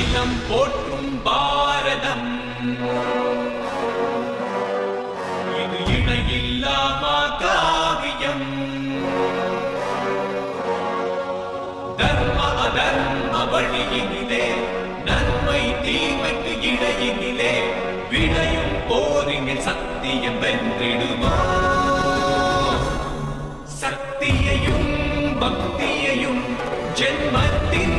அகிலம் போற்றும் பாரதம். இது இணையில்லாமா காவியம் தர்ம அதர்ம வழியினிலே நன்மை தீமைக்கு இடையினிலே விளையும் போரினில் சத்தியம் வென்றிடுமா? சக்தியையும் பக்தியையும் ஜென்மத்தின்